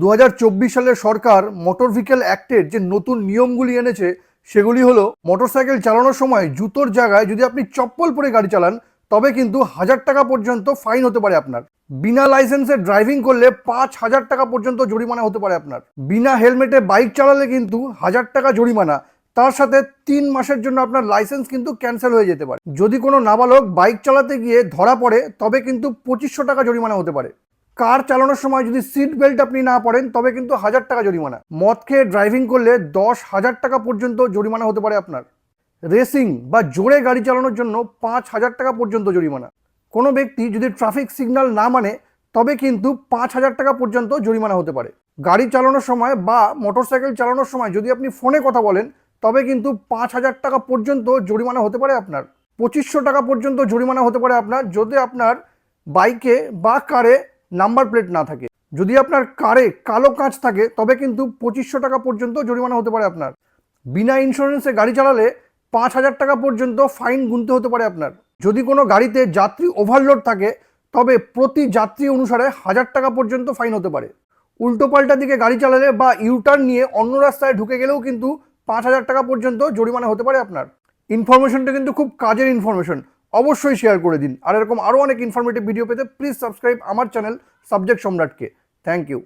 দু সালের সরকার motor vehicle অ্যাক্টের যে নতুন নিয়মগুলি এনেছে, সেগুলি হলো মোটরসাইকেল চালানোর সময় জুতোর জায়গায় যদি আপনি চপ্পল পরে গাড়ি চালান, তবে কিন্তু হাজার টাকা পর্যন্ত ফাইন হতে পারে আপনার। বিনা লাইসেন্সে ড্রাইভিং করলে পাঁচ হাজার টাকা পর্যন্ত জরিমানা হতে পারে আপনার। বিনা হেলমেটে বাইক চালালে কিন্তু হাজার টাকা জরিমানা। তার সাথে তিন মাসের জন্য আপনার লাইসেন্স কিন্তু ক্যান্সেল হয়ে যেতে পারে। যদি কোনো নাবালক বাইক চালাতে গিয়ে ধরা পড়ে, তবে কিন্তু পঁচিশশো টাকা জরিমানা হতে পারে। কার চালানোর সময় যদি সিট বেল্ট আপনি না পড়েন তবে কিন্তু হাজার টাকা জরিমানা। মদ খেয়ে ড্রাইভিং করলে দশ হাজার টাকা পর্যন্ত জরিমানা হতে পারে আপনার। রেসিং বা জোরে গাড়ি চালানোর জন্য পাঁচ হাজার টাকা পর্যন্ত জরিমানা। কোনো ব্যক্তি যদি ট্রাফিক সিগন্যাল না মানে তবে কিন্তু পাঁচ হাজার টাকা পর্যন্ত জরিমানা হতে পারে। গাড়ি চালানোর সময় বা মোটরসাইকেল চালানোর সময় যদি আপনি ফোনে কথা বলেন, তবে কিন্তু পাঁচ হাজার টাকা পর্যন্ত জরিমানা হতে পারে আপনার। পঁচিশশো টাকা পর্যন্ত জরিমানা হতে পারে আপনার, যদি আপনার বাইকে বা কারে নাম্বার প্লেট না থাকে। যদি আপনার কারে কালো কাঁচ থাকে, তবে কিন্তু পঁচিশশো টাকা পর্যন্ত জরিমানা হতে পারে আপনার। বিনা ইন্স্যুরেন্সে গাড়ি চালালে পাঁচ হাজার টাকা পর্যন্ত ফাইন গুনতে হতে পারে আপনার। যদি কোনো গাড়িতে যাত্রী ওভারলোড থাকে, তবে প্রতি যাত্রী অনুসারে হাজার টাকা পর্যন্ত ফাইন হতে পারে। উল্টো পাল্টা দিকে গাড়ি চালালে বা ইউটার্ন নিয়ে অন্য রাস্তায় ঢুকে গেলেও কিন্তু পাঁচ হাজার টাকা পর্যন্ত জরিমানা হতে পারে আপনার। ইনফরমেশনটা কিন্তু খুব কাজের ইনফরমেশন অবশ্যই শেয়ার করে দিন। আর এরকম আরও অনেক ইনফরমেটিভ ভিডিও পেতে প্লিজ সাবস্ক্রাইব আমার চ্যানেল সাবজেক্ট সম্রাটকে থ্যাংক ইউ